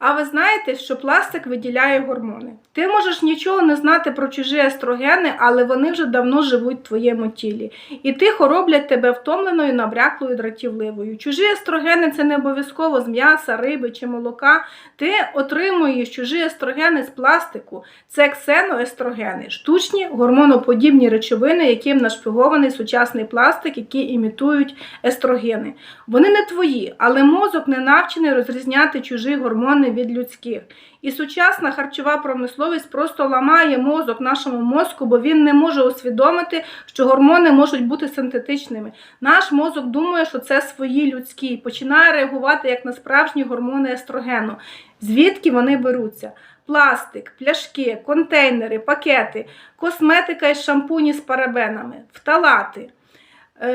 А ви знаєте, що пластик виділяє гормони? Ти можеш нічого не знати про чужі естрогени, але вони вже давно живуть в твоєму тілі. І тихо роблять тебе втомленою, набряклою, дратівливою. Чужі естрогени це не обов'язково з м'яса, риби чи молока. Ти отримуєш чужі естрогени з пластику. Це ксеноестрогени, штучні гормоноподібні речовини, яким нашпигований сучасний пластик, які імітують естрогени. Вони не твої, але мозок не навчений розрізняти чужі гормони від людських. І сучасна харчова промисловість просто ламає мозок нашому мозку, бо він не може усвідомити, що гормони можуть бути синтетичними. Наш мозок думає, що це свої людські, починає реагувати як на справжні гормони естрогену. Звідки вони беруться? Пластик, пляшки, контейнери, пакети, косметика і шампуні з парабенами, фталати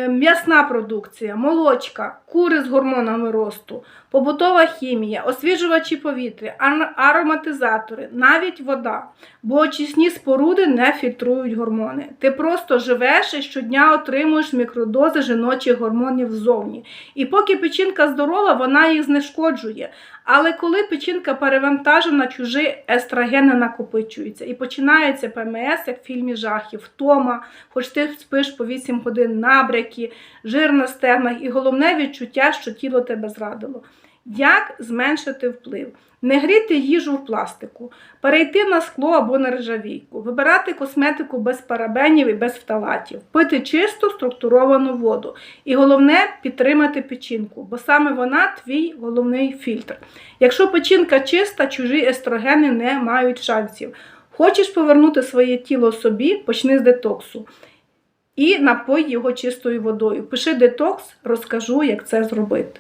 м'ясна продукція, молочка, кури з гормонами росту, побутова хімія, освіжувачі повітря, ароматизатори, навіть вода. Бо очисні споруди не фільтрують гормони. Ти просто живеш і щодня отримуєш мікродози жіночих гормонів ззовні. І поки печінка здорова, вона їх знешкоджує. Але коли печінка перевантажена, чужі естрогени накопичуються. І починається ПМС, як в фільмі жахів, втома, хоч ти спиш по 8 годин набряки, жир на стегнах і головне відчуття, що тіло тебе зрадило. Як зменшити вплив? Не гріти їжу в пластику, перейти на скло або на ржавійку, вибирати косметику без парабенів і без фталатів, пити чисту структуровану воду. І головне підтримати печінку, бо саме вона твій головний фільтр. Якщо печінка чиста, чужі естрогени не мають шансів. Хочеш повернути своє тіло собі, почни з детоксу. І напой його чистою водою. Пиши детокс, розкажу, як це зробити.